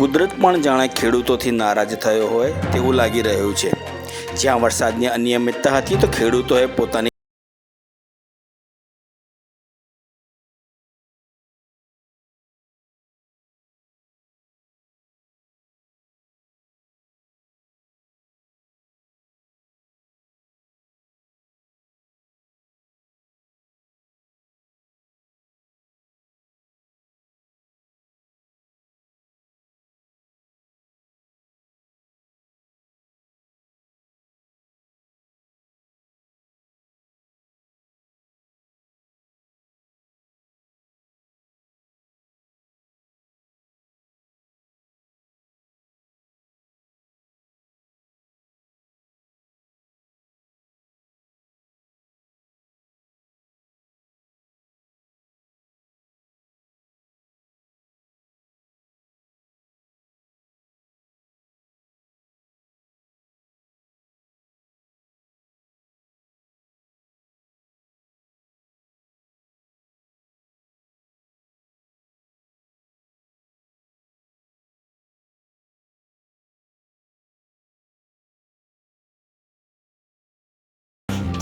કુદરત પણ જાણે ખેડૂતોથી નારાજ થયો હોય તેવું લાગી રહ્યું છે. જ્યાં વરસાદની અનિયમિતતા હતી તો ખેડૂતોએ પોતાની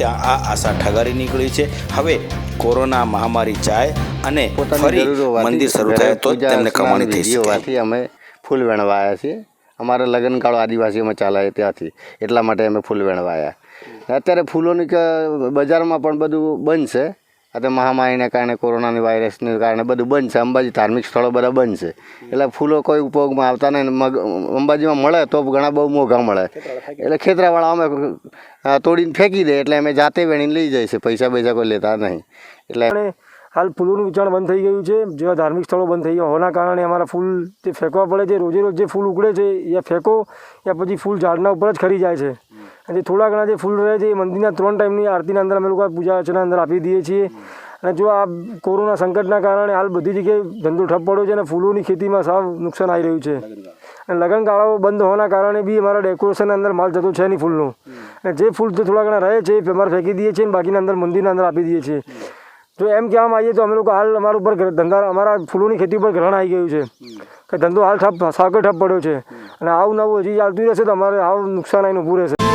ત્યાં આ આશા ઠગારી નીકળી છે. હવે કોરોના મહામારી જાય અને ફરી મંદિર શરૂ થાય તો જ તેમને કમાણી થઈ શકે. હોવાથી અમે ફૂલ વેણવા આવ્યા છીએ. અમારા લગ્નગાળો આદિવાસીઓમાં ચાલે ત્યાંથી. એટલા માટે અમે ફૂલ વેણવા આવ્યા અત્યારે ફૂલોની બજારમાં પણ બધું બંધ છે. અત્યારે મહામારીને કારણે કોરોનાની વાયરસને કારણે બધું બંધ છે. અંબાજી ધાર્મિક સ્થળો બધા બંધ છે. એટલે ફૂલો કોઈ ઉપયોગમાં આવતા નહીં. મગ, અંબાજીમાં મળે તો ઘણા બહુ મોંઘા મળે. એટલે ખેતરાવાળા અમે તોડીને ફેંકી દે એટલે અમે જાતે વેણીને લઈ જાય છે. પૈસા પૈસા કોઈ લેતા નહીં. એટલે હાલ ફૂલોનું વેચાણ બંધ થઈ ગયું છે. જેવા ધાર્મિક સ્થળો બંધ થઈ ગયા હોવાના કારણે અમારા ફૂલ જે ફેંકવા પડે છે. રોજે રોજ જે ફૂલ ઉગડે છે યા ફેંકો, યા પછી ફૂલ ઝાડના ઉપર જ ખરી જાય છે. જે થોડા ઘણા જે ફૂલ રહે છે એ મંદિરના ત્રણ ટાઈમની આરતીના અંદર અમે લોકો પૂજા અર્ચના અંદર આપી દઈએ છીએ. અને જો આ કોરોના સંકટના કારણે હાલ બધી જગ્યાએ ધંધો ઠપ પડ્યો છે અને ફૂલોની ખેતીમાં સાવ નુકસાન આવી રહ્યું છે. અને લગ્નગાળાઓ બંધ હોવાના કારણે બી અમારા ડેકોરેશન અંદર માલ જતો છે નહીં ફૂલનો. અને જે ફૂલ થોડા ઘણા રહે છે એ અમારે ફેંકી દઈએ છીએ અને બાકીના અંદર મંદિરના અંદર આપી દઈએ છીએ. જો એમ કહેવામાં આવીએ તો અમે લોકો હાલ અમારા ઉપર ધંધા, અમારા ફૂલોની ખેતી ઉપર ગ્રહણ આવી ગયું છે. કે ધંધો હાલ ઠપ સાકર ઠપ પડ્યો છે. અને આવું નવું હજી ચાલતું રહેશે તો અમારે આવું નુકસાન આવીને ઊભું રહેશે.